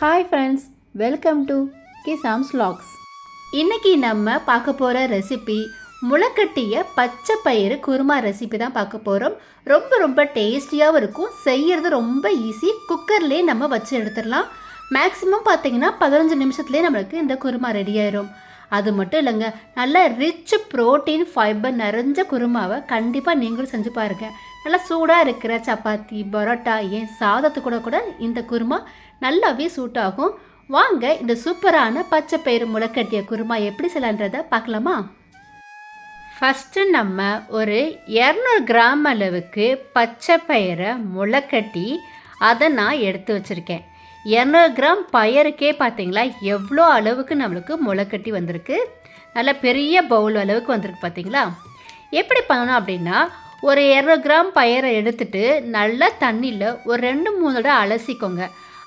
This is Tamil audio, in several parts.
ஹாய் ஃப்ரெண்ட்ஸ் வெல்கம் டு கிசாம்ஸ் லாக்ஸ் இன்னைக்கு நம்ம பார்க்க போகிற ரெசிபி முளைக்கட்டிய பச்சை பயிறு குருமா ரெசிபி தான் பார்க்க போகிறோம் ரொம்ப ரொம்ப டேஸ்டியாகவும் இருக்கும். செய்யறது ரொம்ப ஈஸி குக்கர்லேயே நம்ம வச்சு எடுத்துடலாம். மேக்ஸிமம் பார்த்தீங்கன்னா பதினஞ்சு நிமிஷத்துலேயே நம்மளுக்கு இந்த குருமா ரெடி ஆயிரும். அது மட்டும் இல்லைங்க நல்ல ரிச் ப்ரோட்டீன் ஃபைபர் நிறைஞ்ச குருமாவை கண்டிப்பாக நீங்களும் செஞ்சு பாருங்கள் நல்லா சூடாக இருக்கிற சப்பாத்தி பரோட்டா ஏன் சாதத்து கூட கூட இந்த குருமா நல்லாவே சூட் ஆகும். வாங்க இந்த சூப்பரான பச்சை பயிறு முளைக்கட்டிய குருமா எப்படி செய்யலான்றதை பார்க்கலாமா? ஃபஸ்ட்டு நம்ம ஒரு இரநூறு கிராம் அளவுக்கு பச்சை பயிரை முளைக்கட்டி அதை நான் எடுத்து வச்சுருக்கேன். இரநூறு கிராம் பயருக்கே பார்த்தீங்களா எவ்வளோ அளவுக்கு நம்மளுக்கு முளைக்கட்டி வந்திருக்கு? நல்ல பெரிய பவுல் அளவுக்கு வந்திருக்கு பார்த்தீங்களா? எப்படி பண்ணணும் அப்படின்னா ஒரு இரநூறு கிராம் பயிரை எடுத்துட்டு நல்லா தண்ணியில் ஒரு ரெண்டு மூணு தடவை அலசிக்கோங்க.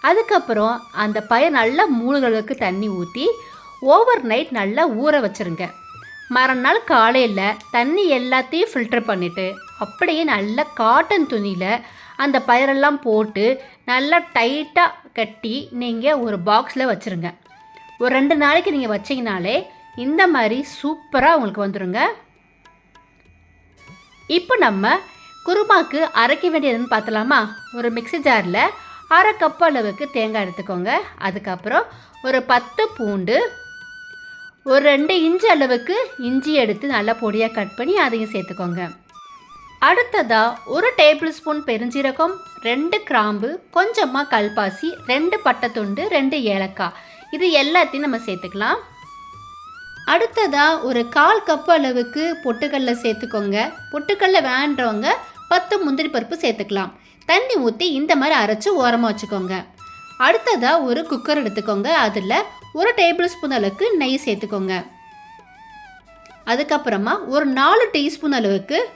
அதுக்கப்புறம் அந்த பயிர் நல்லா மூழ்களுக்கு தண்ணி ஊற்றி ஓவர் நைட் நல்லா ஊற வச்சுருங்க. மறுநாள் காலையில் தண்ணி எல்லாத்தையும் ஃபில்டர் பண்ணிவிட்டு அப்படியே நல்ல காட்டன் துணியில் அந்த பயிரெல்லாம் போட்டு நல்லா டைட்டாக கட்டி நீங்கள் ஒரு பாக்ஸில் வச்சுருங்க. ஒரு ரெண்டு நாளைக்கு நீங்கள் வச்சிங்கனாலே இந்த மாதிரி சூப்பராக உங்களுக்கு வந்துடுங்க இப்போ நம்ம குருமாக்கு அரைக்க வேண்டியதுன்னு பார்த்தலாமா? ஒரு மிக்ஸி ஜாரில் அரை கப் அளவுக்கு தேங்காய் எடுத்துக்கோங்க. அதுக்கப்புறம் ஒரு பத்து பூண்டு ஒரு ரெண்டு இஞ்சி அளவுக்கு இஞ்சி எடுத்து நல்லா பொடியாக கட் பண்ணி அதையும் சேர்த்துக்கோங்க. அடுத்ததாக ஒரு டேபிள் ஸ்பூன் பெருஞ்சீரகம் ரெண்டு கிராம்பு கொஞ்சமாக கல்பாசி ரெண்டு பட்டைத்துண்டு ரெண்டு ஏலக்காய். இது எல்லாத்தையும் நம்ம சேர்த்துக்கலாம். அடுத்ததாக ஒரு கால் கப் அளவுக்கு பொட்டுக்கடலை சேர்த்துக்கோங்க. பொட்டுக்கடலை வேண்டவங்க பத்து முந்திரி பருப்பு சேர்த்துக்கலாம். தண்ணி ஊற்றி இந்த மாதிரி அரைச்சி ஓரமாக வச்சுக்கோங்க. அடுத்ததாக ஒரு குக்கர் எடுத்துக்கோங்க. அதில் ஒரு டேபிள் ஸ்பூன் அளவுக்கு நெய் சேர்த்துக்கோங்க. அதுக்கப்புறமா ஒரு நாலு டீஸ்பூன் அளவுக்கு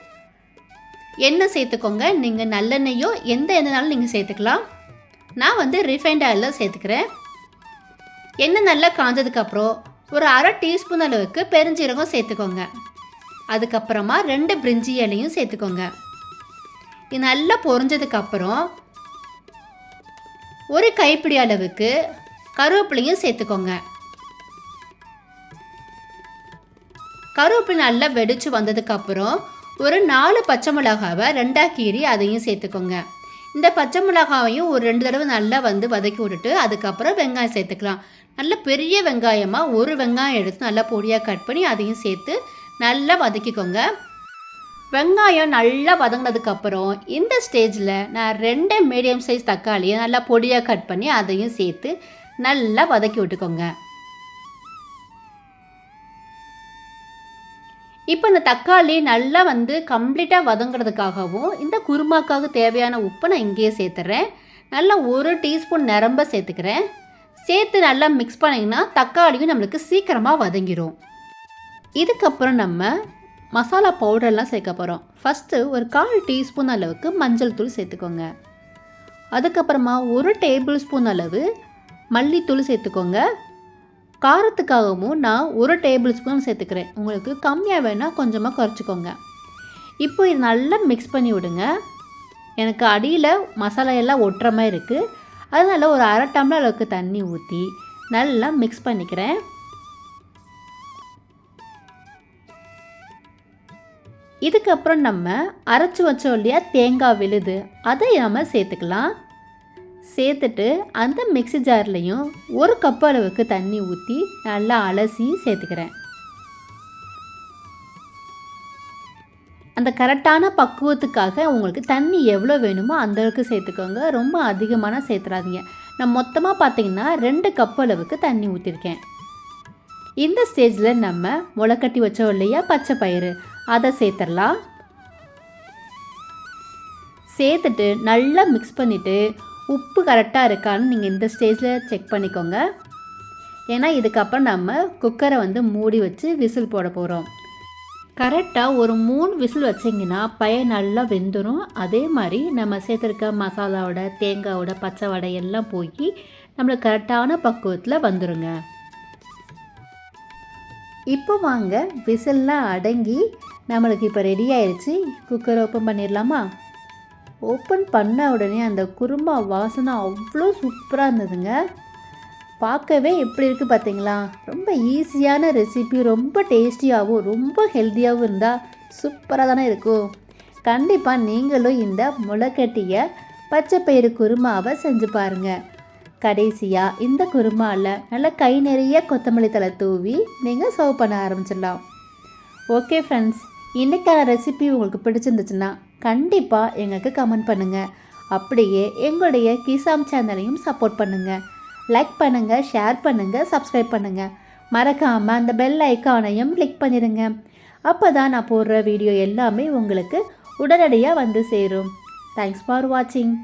எண்ணெய் சேர்த்துக்கோங்க. நீங்கள் நல்லெண்ணெயோ எந்த எண்ணெய்னாலும் நீங்கள் சேர்த்துக்கலாம். நான் வந்து ரிஃபைண்ட் ஆயிலில் சேர்த்துக்கிறேன். எண்ணெய் நல்லா காஞ்சதுக்கப்புறம் ஒரு அரை டீஸ்பூன் அளவுக்கு பெருஞ்சீரகம் சேர்த்துக்கோங்க. அதுக்கப்புறமா ரெண்டு பிரிஞ்சி இலையும் சேர்த்துக்கோங்க. இது நல்லா பொரிஞ்சதுக்கப்புறம் ஒரு கைப்பிடி அளவுக்கு கருவேப்பிலையும் சேர்த்துக்கோங்க. கருவேப்பிலை நல்லா வெடிச்சு வந்ததுக்கப்புறம் ஒரு நாலு பச்சை மிளகாவை ரெண்டாக கீறி அதையும் சேர்த்துக்கோங்க. இந்த பச்சை மிளகாவையும் ஒரு ரெண்டு தடவை நல்லா வந்து வதக்கி விட்டுட்டு அதுக்கப்புறம் வெங்காயம் சேர்த்துக்கலாம். நல்ல பெரிய வெங்காயமாக ஒரு வெங்காயம் எடுத்து நல்லா பொடியாக கட் பண்ணி அதையும் சேர்த்து நல்லா வதக்கிக்கோங்க. வெங்காயம் நல்லா வதங்கினதுக்கப்புறம் இந்த ஸ்டேஜில் நான் ரெண்டு மீடியம் சைஸ் தக்காளியை நல்லா பொடியாக கட் பண்ணி அதையும் சேர்த்து நல்லா வதக்கி விட்டுக்கோங்க. இப்போ இந்த தக்காளி நல்லா வந்து கம்ப்ளீட்டாக வதங்குறதுக்காகவும் இந்த குருமாக்காக தேவையான உப்பை நான் இங்கேயே சேர்த்துறேன். நல்லா ஒரு டீஸ்பூன் நிரம்ப சேர்த்துக்கிறேன். சேர்த்து நல்லா மிக்ஸ் பண்ணிங்கன்னா தக்காளியும் நம்மளுக்கு சீக்கிரமாக வதங்கிடும் இதுக்கப்புறம் நம்ம மசாலா பவுடர்லாம் சேர்க்க போகிறோம் ஃபஸ்ட்டு ஒரு கால் டீஸ்பூன் அளவுக்கு மஞ்சள் தூள் சேர்த்துக்கோங்க. அதுக்கப்புறமா ஒரு டேபிள் ஸ்பூன் அளவு மல்லித்தூள் சேர்த்துக்கோங்க. காரத்துக்காகவும் நான் ஒரு டேபிள் ஸ்பூன் சேர்த்துக்கிறேன். உங்களுக்கு கம்மியாக வேணால் கொஞ்சமாக குறைச்சிக்கோங்க. இப்போ இது நல்லா மிக்ஸ் பண்ணி விடுங்க. எனக்கு அடியில் மசாலா எல்லாம் ஒட்டுற மாதிரி இருக்குது அதனால் ஒரு அரை டம்ளர் அளவுக்கு தண்ணி ஊற்றி நல்லா மிக்ஸ் பண்ணிக்கிறேன். இதுக்கப்புறம் நம்ம அரைச்சி வச்சோம் இல்லையா தேங்காய் விழுது அதை நம்ம சேர்த்துக்கலாம். சேர்த்துட்டு அந்த மிக்ஸி ஜார்லேயும் ஒரு கப் அளவுக்கு தண்ணி ஊற்றி நல்லா அலசி சேர்த்துக்கிறேன். அந்த கரெக்டான பக்குவத்துக்காக உங்களுக்கு தண்ணி எவ்வளோ வேணுமோ அந்த அளவுக்கு சேர்த்துக்கோங்க. ரொம்ப அதிகமான சேர்த்துறாதீங்க. நான் மொத்தமாக பார்த்தீங்கன்னா ரெண்டு கப் அளவுக்கு தண்ணி ஊற்றிருக்கேன் இந்த ஸ்டேஜில் நம்ம முளைக்கட்டி வச்சோம் இல்லையா? பச்சை பயிறு. அதை சேர்த்துடலாம். சேர்த்துட்டு நல்லா மிக்ஸ் பண்ணிவிட்டு உப்பு கரெக்டாக இருக்கான்னு நீங்கள் இந்த ஸ்டேஜில் செக் பண்ணிக்கோங்க. ஏன்னா இதுக்கப்புறம் நம்ம குக்கரை வந்து மூடி வச்சு விசில் போட போகிறோம் கரெக்டாக ஒரு மூணு விசில் வச்சிங்கன்னா பயன் நல்லா வெந்துடும் அதே மாதிரி நம்ம சேர்த்துருக்க மசாலாவோட தேங்காவோட பச்சை வடை எல்லாம் போய் நம்மளுக்கு கரெக்டான பக்குவத்தில் வந்துடுங்க இப்போ வாங்க விசில்லாம் அடங்கி நம்மளுக்கு இப்போ ரெடி ஆயிடுச்சு குக்கர் ஓப்பன் பண்ணிடலாமா? ஓப்பன் பண்ண உடனே அந்த குருமா வாசனை அவ்வளோ சூப்பராக இருந்ததுங்க. பார்க்கவே எப்படி இருக்குது பார்த்தீங்களா? ரொம்ப ஈஸியான ரெசிபி ரொம்ப டேஸ்டியாகவும் ரொம்ப ஹெல்த்தியாகவும் இருந்தால் சூப்பராக தானே இருக்கும். கண்டிப்பாக நீங்களும் இந்த முளைக்கட்டிய பச்சைப்பயிறு குருமாவை செஞ்சு பாருங்கள் கடைசியாக இந்த குருமாவில் நல்லா கை நிறைய கொத்தமல்லி தழை தூவி நீங்கள் சர்வ் பண்ண ஆரம்பிச்சிடலாம். ஓகே ஃப்ரெண்ட்ஸ் இன்றைக்கான ரெசிபி உங்களுக்கு பிடிச்சிருந்துச்சுன்னா கண்டிப்பாக எங்களுக்கு கமெண்ட் பண்ணுங்கள் அப்படியே எங்களுடைய கிசாம் சேனலையும் சப்போர்ட் பண்ணுங்கள் லைக் பண்ணுங்கள் ஷேர் பண்ணுங்கள் சப்ஸ்கிரைப் பண்ணுங்கள் மறக்காமல் அந்த பெல் ஐக்கானையும் கிளிக் பண்ணிடுங்க. அப்போ தான் நான் போடுற வீடியோ எல்லாமே உங்களுக்கு உடனடியாக வந்து சேரும். தேங்க்ஸ் ஃபார் வாட்சிங்